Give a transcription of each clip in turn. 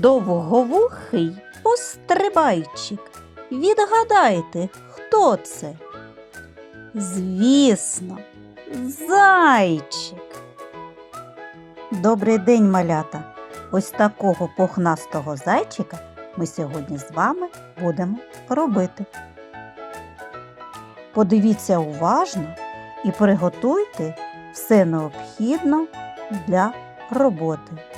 довговухий пострибайчик. Відгадайте, хто це? Звісно, зайчик. Добрий день, малята! Ось такого пухнастого зайчика ми сьогодні з вами будемо робити. Подивіться уважно і приготуйте все необхідне для роботи.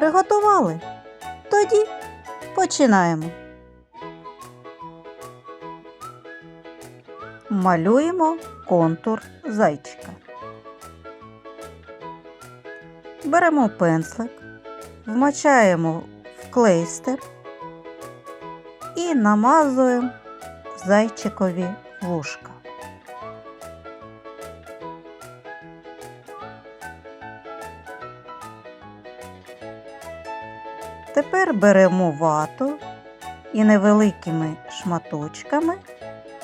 Приготували? Тоді починаємо. Малюємо контур зайчика. Беремо пензлик, вмочаємо в клейстер і намазуємо зайчикові вушка. Тепер беремо вату і невеликими шматочками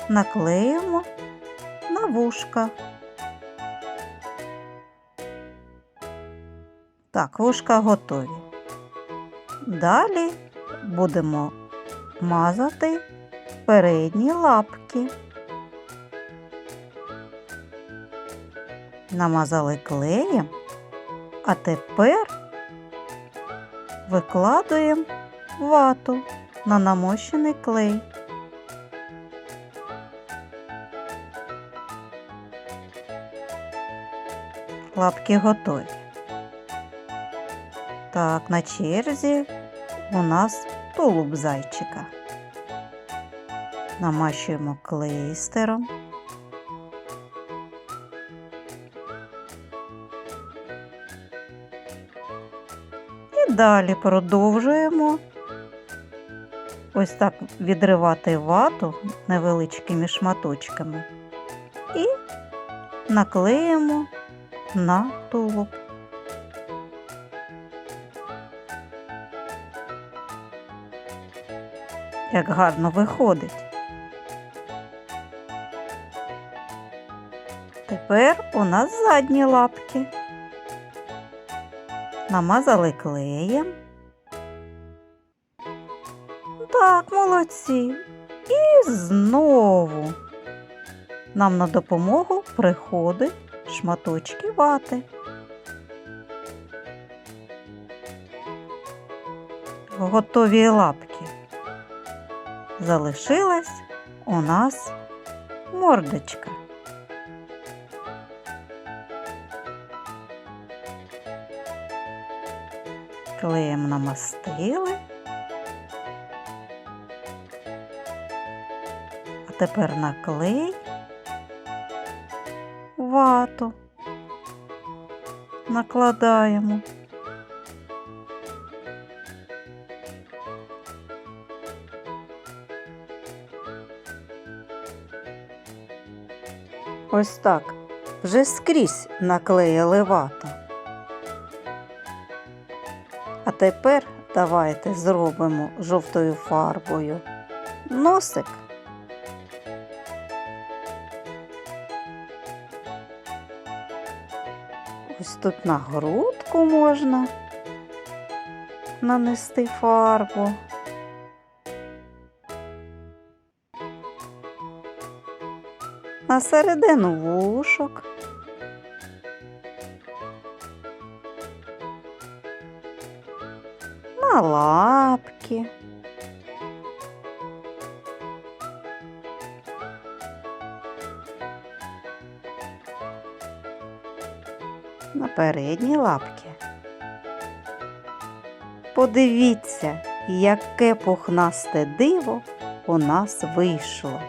наклеїмо на вушка. Так, вушка готові. Далі будемо мазати передні лапки. Намазали клеєм, а тепер викладуємо вату на намощений клей. Лапки готові. Так, на черзі у нас тулуб зайчика. Намащуємо клейстером. Далі продовжуємо ось так відривати вату невеличкими шматочками і наклеїмо на тулуб. Як гарно виходить. Тепер у нас задні лапки. Намазали клеєм. Так, молодці. І знову нам на допомогу приходить шматочки вати. Готові лапки. Залишилась у нас мордочка. Клеєм намастили. А тепер наклей вату. Накладаємо. Ось так. Вже скрізь наклеїли вату. А тепер давайте зробимо жовтою фарбою носик. Ось тут на грудку можна нанести фарбу. На середину вушок. Лапки. На передні лапки. Подивіться, яке пухнасте диво у нас вийшло.